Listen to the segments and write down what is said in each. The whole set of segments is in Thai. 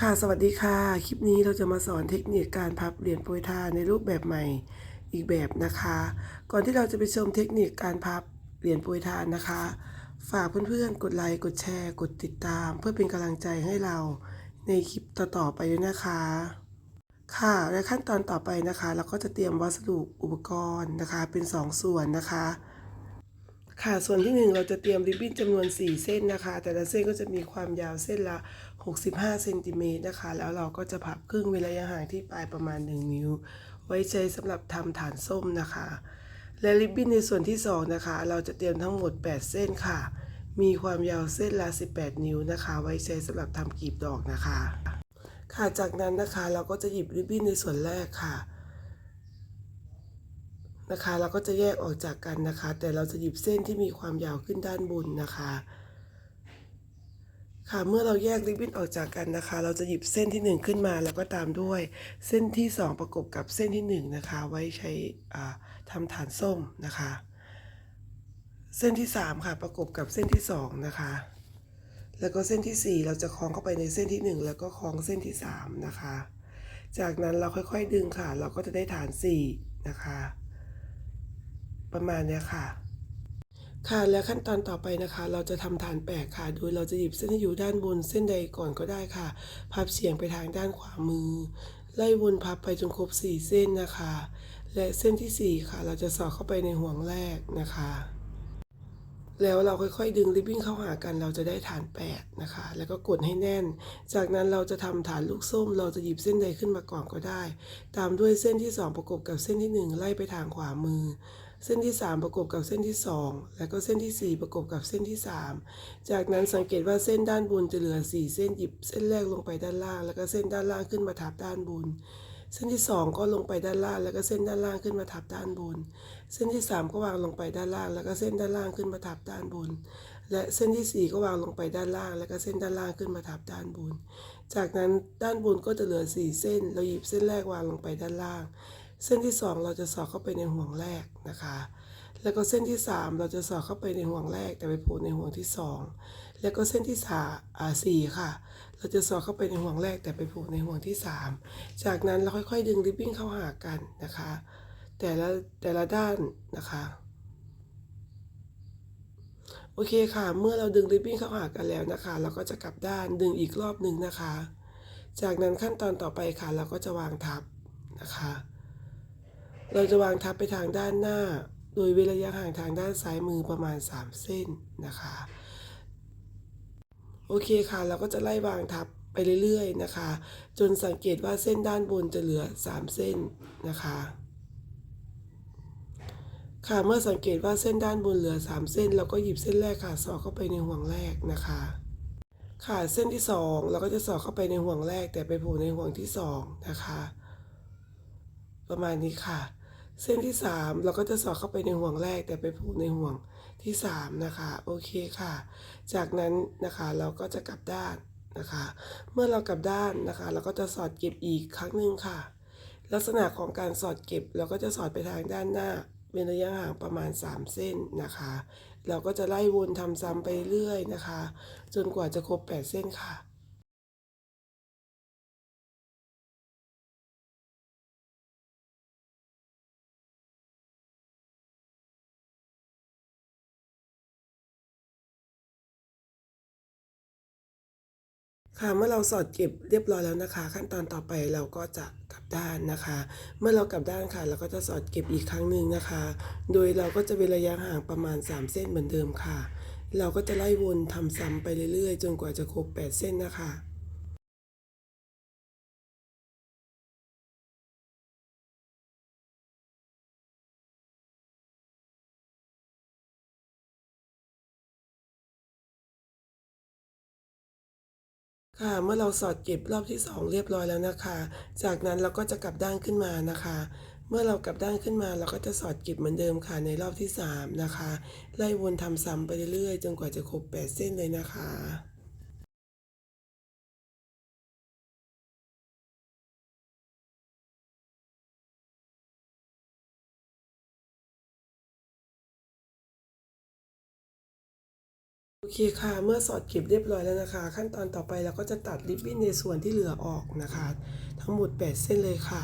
ค่ะสวัสดีค่ะ คลิปนี้เราจะมาสอนเทคนิคการพับเหรียญโปรยทานในรูปแบบใหม่อีกแบบนะคะ ก่อนที่เราจะไปชมเทคนิคการพับเหรียญโปรยทานนะคะ ฝากเพื่อนๆ กดไลค์กดแชร์ กดติดตาม เพื่อเป็นกำลังใจให้เราในคลิปต่อๆไปด้วยนะคะ ค่ะและขั้นตอนต่อไปนะคะ เราก็จะเตรียมวัสดุอุปกรณ์นะคะ เป็น 2ส่วนนะคะ ค่ะส่วนที่ 1 เราจะเตรียมริบบิ้นจำนวน 4 เส้นนะคะ แต่ละเส้นก็จะมีความยาวเส้นละ 65เซนติเมตรนะคะ แล้วเราก็จะพับครึ่งเว้นระยะห่างที่ปลายประมาณ 1 นิ้ว ไว้ใช้สำหรับทำฐานส้มนะคะ และริบบิ้นในส่วนที่ 2 นะคะ เราจะเตรียมทั้งหมด 8 เส้นค่ะ มีความยาวเส้นละ 18 นิ้วนะคะ ไว้ใช้สำหรับทำกลีบดอกนะคะ ค่ะจากนั้นนะคะเราก็จะหยิบริบบิ้นในส่วนแรกค่ะนะคะ เราก็จะแยกออกจากกันนะคะ แต่เราจะหยิบเส้นที่มีความยาวขึ้นด้านบนนะคะ ค่ะเมื่อเราแยกริบบิ้นออกจากกันนะคะ เราจะหยิบเส้นที่ 1 ขึ้นมาแล้วก็ตามด้วย เส้นที่ 2 ประกบกับเส้นที่ 1 นะคะ ไว้ใช้อ่าทำฐานส้มนะคะ เส้นที่ 3 ค่ะประกบกับเส้นที่ 2 นะคะ แล้วก็เส้นที่ 4 เราจะคล้องเข้าไปในเส้นที่ 1 แล้วก็คล้องเส้นที่ 3 นะคะ จากนั้นเราค่อยๆดึงค่ะ เราก็จะได้ฐาน 4 นะคะ ประมาณนี้ค่ะ ค่ะและขั้นตอนต่อไปนะคะ เราจะทำฐานแปดค่ะ โดยเราจะหยิบเส้นที่อยู่ด้านบนเส้นใดก่อนก็ได้ค่ะ พับเฉียงไปทางด้านขวามือ ไล่วนพับไปจนครบสี่เส้นนะคะ และเส้นที่สี่ค่ะ เราจะสอดเข้าไปในห่วงแรกนะคะ แล้วเราค่อยๆ ดึงริบบิ้นเข้าหากันเราจะได้ฐานแปดนะคะ แล้วก็กดให้แน่น จากนั้นเราจะทำฐานลูกส้ม เราจะหยิบเส้นใดขึ้นมาก่อนก็ได้ ตามด้วยเส้นที่ 2 ประกบกับเส้นที่ 1 ไล่ไปทางขวามือ เส้นที่ 3 ประกบกับเส้นที่ 2 แล้วก็เส้นที่ 4 ประกบกับเส้นที่ 3 จากนั้นสังเกตว่าเส้นด้านบนจะเหลือ 4 เส้นหยิบเส้นแรกลงไปด้านล่าง แล้วก็เส้นด้านล่างขึ้นมาทับด้านบน เส้นที่ 2 ก็ลงไปด้านล่าง แล้วก็เส้นด้านล่างขึ้นมาทับด้านบน เส้นที่ 3 ก็วางลงไปด้านล่าง แล้วก็เส้นด้านล่างขึ้นมาทับด้านบน และเส้นที่ 4 ก็วางลงไปด้านล่าง แล้วก็เส้นด้านล่างขึ้นมาทับด้านบน จากนั้นด้านบนก็จะเหลือ 4 เส้น เราหยิบเส้นแรกวางลงไปด้านล่าง เส้นที่ 2 เราจะสอดเข้าไปในห่วงแรกนะคะ แล้วก็เส้นที่ 3 เราจะสอดเข้าไปในห่วงแรก แต่ไปโผล่ในห่วงที่ 2 แล้วก็เส้นที่สาอ่าสี่ค่ะ เราจะสอดเข้าไปในห่วงแรก แต่ไปโผล่ในห่วงที่ 3 จากนั้นเราค่อยๆ ดึงริบบิ้นเข้าหากันนะคะ แต่ละแต่ละด้านนะคะโอเคค่ะ เมื่อเราดึงริบบิ้นเข้าหากันแล้วนะคะ เราก็จะกลับด้านดึงอีกรอบหนึ่งนะคะ จากนั้นขั้นตอนต่อไปค่ะ เราก็จะวางทับนะคะ เราจะวางทับไปทางด้านหน้า โดยเว้นระยะห่างทางด้านซ้ายมือประมาณ 3 เส้นนะคะ โอเคค่ะ เราก็จะไล่วางทับไปเรื่อยๆนะคะ จนสังเกตว่าเส้นด้านบนจะเหลือ 3 เส้นนะคะค่ะเมื่อสังเกตว่าเส้นด้านบนเหลือ 3 เส้น เราก็หยิบเส้นแรกค่ะ สอดเข้าไปในห่วงแรกนะคะ ค่ะเส้นที่ 2 เราก็จะสอดเข้าไปในห่วงแรก แต่ไปโผล่ในห่วงที่ 2 นะคะ ประมาณนี้ค่ะ เส้นที่ 3 เราก็จะสอดเข้าไปในห่วงแรกแต่ไปผล่ในห่วงที่3นะคะโอเคค่ะ จากนั้นนะคะเราก็จะกลับด้านนะคะ เมื่อเรากลับด้านนะคะ เราก็จะสอดเก็บอีกครั้งหนึ่งค่ะ ลักษณะของการสอดเก็บเราก็จะสอดไปทางด้านหน้าเป็นระยะห่างประมาณ 3 เส้นนะคะ เราก็จะไล่วนทำซ้ำไปเรื่อยนะคะ จนกว่าจะครบ 8 เส้นค่ะ ค่ะเมื่อเราสอดเก็บเรียบร้อยแล้วนะคะ ขั้นตอนต่อไปเราก็จะกลับด้านนะคะ เมื่อเรากลับด้านค่ะ เราก็จะสอดเก็บอีกครั้งหนึ่งนะคะ โดยเราก็จะเป็นระยะห่างประมาณ 3 เส้นเหมือนเดิมค่ะ เราก็จะไล่วนทำซ้ำไปเรื่อยๆ จนกว่าจะครบ 8 เส้นนะคะ ค่ะเมื่อเราสอดเก็บรอบที่ 2 เรียบร้อยแล้วนะคะ จากนั้นเราก็จะกลับด้านขึ้นมานะคะ เมื่อเรากลับด้านขึ้นมา เราก็จะสอดเก็บเหมือนเดิมค่ะในรอบที่ 3 นะคะ ไล่วนทำซ้ำไปเรื่อยๆ จนกว่าจะครบ 8 เส้นเลยนะคะ เคค่ะ เมื่อสอดเก็บเรียบร้อยแล้วนะคะ ขั้นตอนต่อไปเราก็จะตัดริบบิ้นในส่วนที่เหลือออกนะคะ ทั้งหมด 8 เส้นเลยค่ะ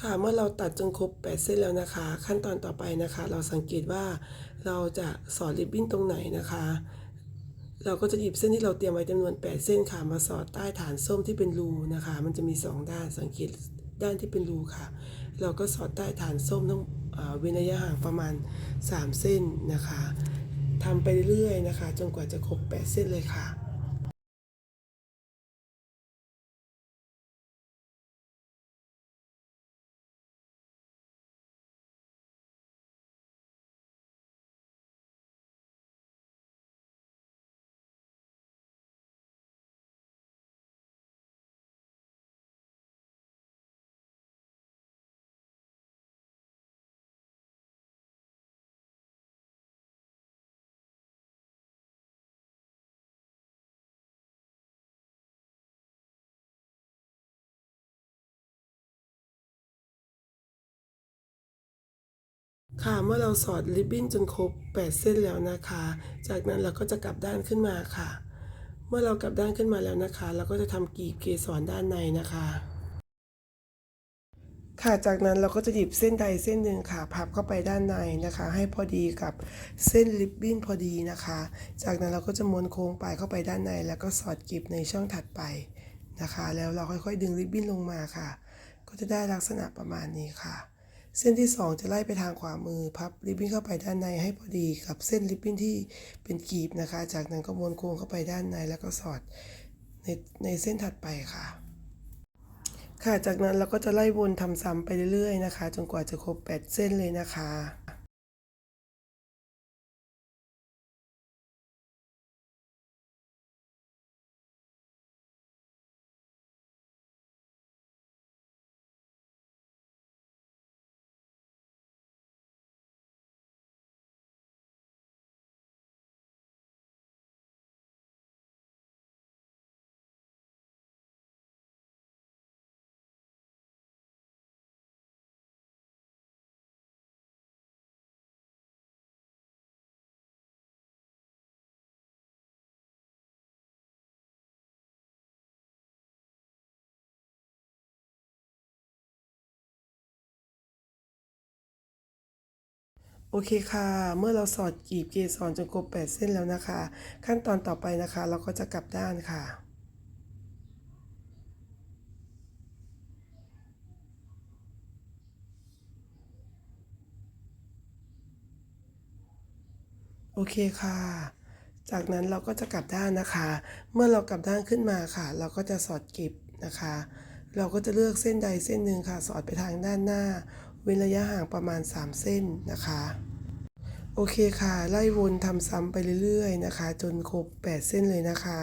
ค่ะเมื่อเราตัดจนครบ 8 เส้นแล้วนะคะ ขั้นตอนต่อไปนะคะ เราสังเกตว่าเราจะสอดริบบิ้นตรงไหนนะคะ เราก็จะหยิบเส้นที่เราเตรียมไว้จำนวน 8 เส้นค่ะ มาสอดใต้ฐานส้มที่เป็นรูนะคะ มันจะมี 2 ด้านสังเกตด้านที่เป็นรูค่ะ เราก็สอดใต้ฐานส้มต้งเว้นระยะห่างประมาณ 3 เส้นนะคะทำไปเรื่อยๆนะคะ จนกว่าจะครบ 8 เส้นเลยค่ะ ค่ะเมื่อเราสอดริบบิ้นจนครบ 8 เส้นแล้วนะคะ จากนั้นเราก็จะกลับด้านขึ้นมาค่ะ เมื่อเรากลับด้านขึ้นมาแล้วนะคะ เราก็จะทำกีบเกสรด้านในนะคะ ค่ะจากนั้นเราก็จะหยิบเส้นใดเส้นหนึ่งค่ะพับเข้าไปด้านในนะคะ ให้พอดีกับเส้นริบบิ้นพอดีนะคะ จากนั้นเราก็จะม้วนโค้งปลายเข้าไปด้านใน แล้วก็สอดกลีบในช่องถัดไปนะคะ แล้วเราค่อยๆ ดึงริบบิ้นลงมาค่ะ ก็จะได้ลักษณะประมาณนี้ค่ะ เส้นที่ 2 จะไล่ไปทางขวามือพับริบบิ้นเข้าไปด้านในให้พอดีกับเส้นริบบิ้นที่เป็นกีบนะคะ จากนั้นก็ม้วนโค้งเข้าไปด้านในแล้วก็สอดในในเส้นถัดไปค่ะ ค่ะจากนั้นเราก็จะไล่วนทำซ้ำไปเรื่อยๆนะคะ จนกว่าจะครบ 8 เส้นเลยนะคะ โอเคค่ะ เมื่อเราสอดกลีบเกสรจนครบ8เส้นแล้วนะคะ ขั้นตอนต่อไปนะคะ เราก็จะกลับด้านค่ะ โอเคค่ะ จากนั้นเราก็จะกลับด้านนะคะ เมื่อเรากลับด้านขึ้นมาค่ะ เราก็จะสอดกลีบนะคะ เราก็จะเลือกเส้นใดเส้นหนึ่งค่ะ สอดไปทางด้านหน้า เว้นระยะห่างประมาณ 3 เส้นนะคะ โอเคค่ะ ไล่วนทำซ้ำไปเรื่อยๆนะคะ จนครบ 8 เส้นเลยนะคะ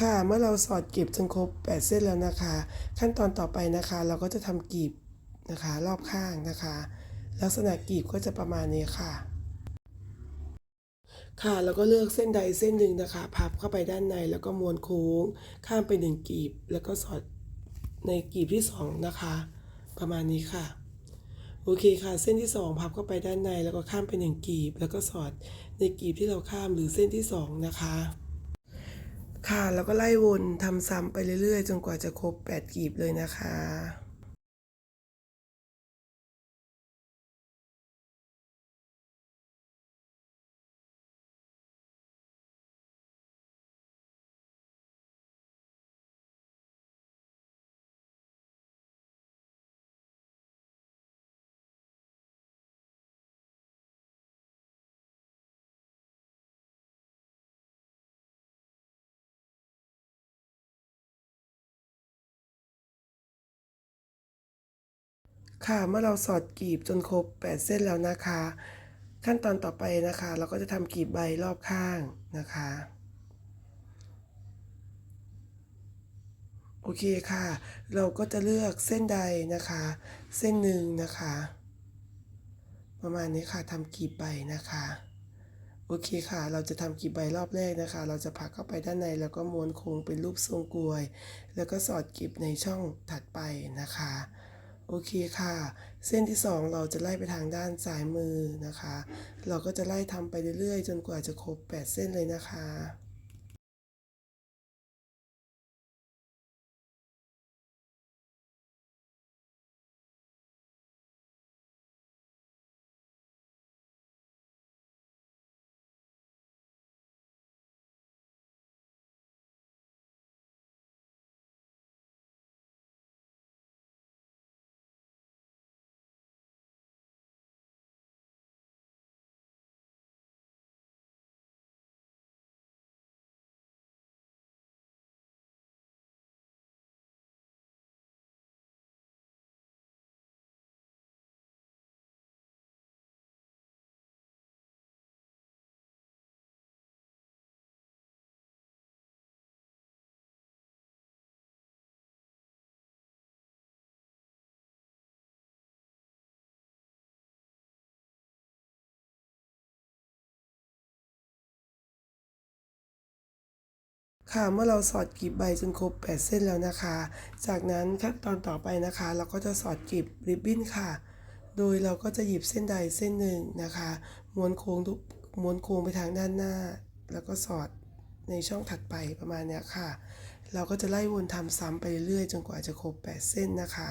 ค่ะ เมื่อเราสอดกลีบจนครบ 8 เส้นแล้วนะคะ ขั้นตอนต่อไปนะคะ เราก็จะทำกลีบนะคะ รอบข้างนะคะ ลักษณะกลีบก็จะประมาณนี้ค่ะ ค่ะแล้วก็เลือกเส้นใดเส้นหนึ่งนะคะ พับเข้าไปด้านในแล้วก็ม้วนโค้ง ข้ามไปหนึ่งกลีบ แล้วก็สอดในกลีบที่สองนะคะ ประมาณนี้ค่ะโอเคค่ะ เส้นที่สองพับเข้าไปด้านในแล้วก็ข้ามไปหนึ่งกลีบ แล้วก็สอดในกลีบที่เราข้ามหรือเส้นที่สองนะคะ ค่ะ แล้วก็ไล่วนทำซ้ำไปเรื่อยๆ จนกว่าจะครบ 8กลีบเลยนะคะ ค่ะ เมื่อเราสอดกลีบจนครบ 8 เส้นแล้วนะคะ ขั้นตอนต่อไปนะคะ เราก็จะทำกลีบใบรอบข้างนะคะ โอเคค่ะ เราก็จะเลือกเส้นใดนะคะ เส้นหนึ่งนะคะ ประมาณนี้ค่ะทำกลีบใบนะคะโอเคค่ะ เราจะทำกลีบใบรอบแรกนะคะ เราจะผักเข้าไปด้านในแล้วก็ม้วนโค้งเป็นรูปทรงกลวย แล้วก็สอดกลีบในช่องถัดไปนะคะ โอเคค่ะ เส้นที่สองเราจะไล่ไปทางด้านซ้ายมือนะคะ เราก็จะไล่ทำไปเรื่อยๆ จนกว่าจะครบ 8 เส้นเลยนะคะ ค่ะเมื่อเราสอดกลีบใบจนครบ 8 เส้นแล้วนะคะ จากนั้นขั้นตอนต่อไปนะคะ เราก็จะสอดกลีบริบบิ้นค่ะ โดยเราก็จะหยิบเส้นใดเส้นหนึ่งนะคะ ม้วนโค้งทุกม้วนโค้งไปทางด้านหน้า แล้วก็สอดในช่องถัดไปประมาณนี้ค่ะ เราก็จะไล่วนทำซ้ำไปเรื่อยๆ จนกว่าจะครบ 8 เส้นนะคะ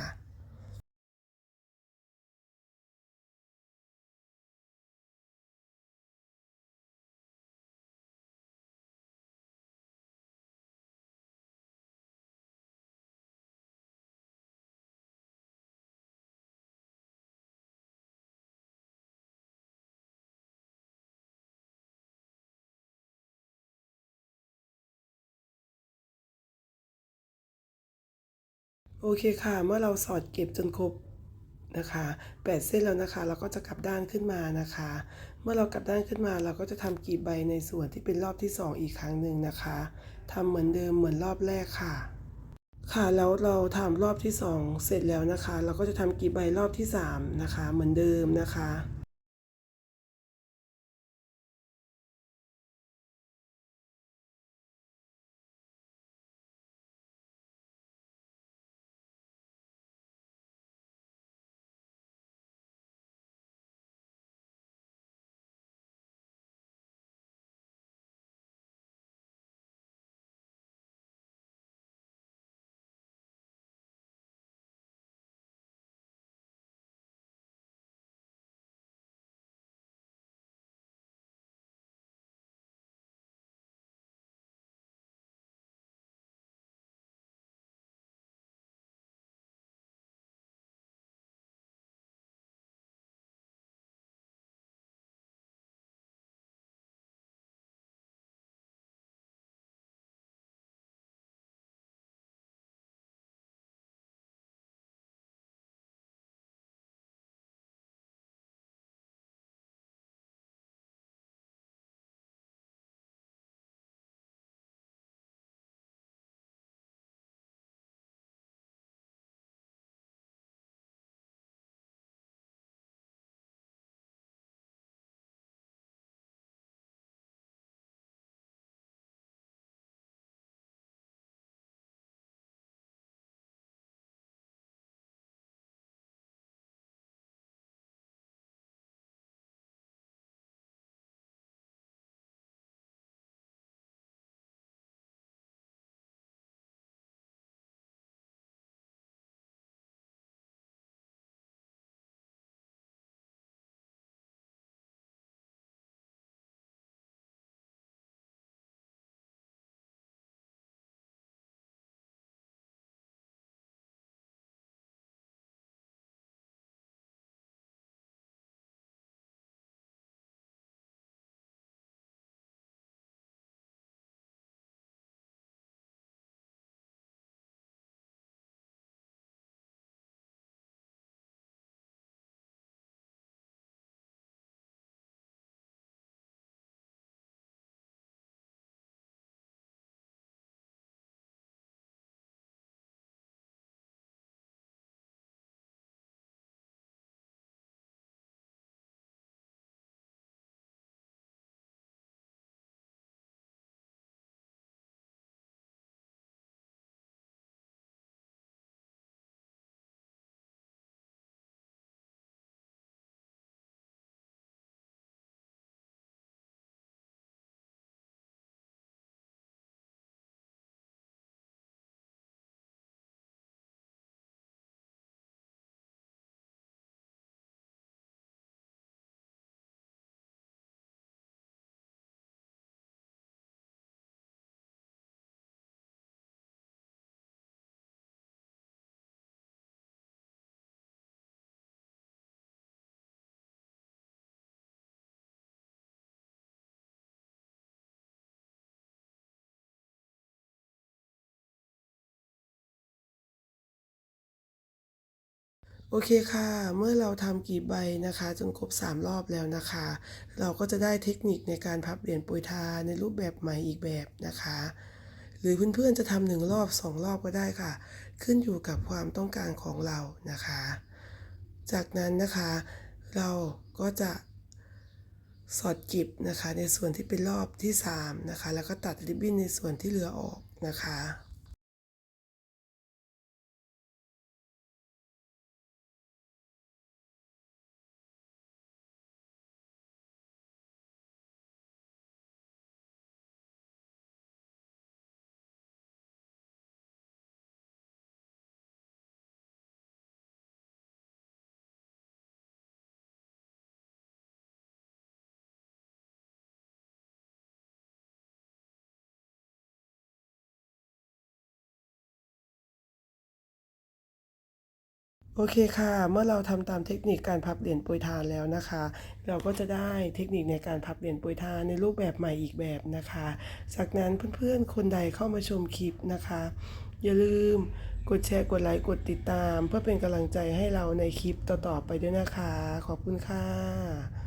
โอเคค่ะ เมื่อเราสอดเก็บจนครบนะคะ8เส้นแล้วนะคะ เราก็จะกลับด้านขึ้นมานะคะ เมื่อเรากลับด้านขึ้นมาเราก็จะทำกลีบใบในส่วนที่เป็นรอบที่ 2 อีกครั้งหนึ่งนะคะทำเหมือนเดิมเหมือนรอบแรกค่ะ ค่ะแล้วเราทำรอบที่ 2 เสร็จแล้วนะคะ เราก็จะทำกลีบใบรอบที่3นะคะ เหมือนเดิมนะคะ โอเคค่ะ เมื่อเราทำกลีบใบนะคะ จนครบ 3 รอบแล้วนะคะ เราก็จะได้เทคนิคในการพับเหรียญปรยทาในรูปแบบใหม่อีกแบบนะคะ หรือเพื่อนๆจะทำหนึ่งรอบสองรอบก็ได้ค่ะ ขึ้นอยู่กับความต้องการของเรานะคะ จากนั้นนะคะเราก็จะสอดจิบนะคะในส่วนที่เป็นรอบที่ 3 นะคะ แล้วก็ตัดริบบิ้นในส่วนที่เหลือออกนะคะ โอเคค่ะ เมื่อเราทำตามเทคนิคการพับเหรียญปุยทานแล้วนะคะ เราก็จะได้เทคนิคในการพับเหรียญปุยทานในรูปแบบใหม่อีกแบบนะคะ จากนั้นเพื่อนๆ คนใดเข้ามาชมคลิปนะคะ อย่าลืมกดแชร์กดไลค์กดติดตาม เพื่อเป็นกำลังใจให้เราในคลิปต่อๆไปด้วยนะคะ ขอบคุณค่ะ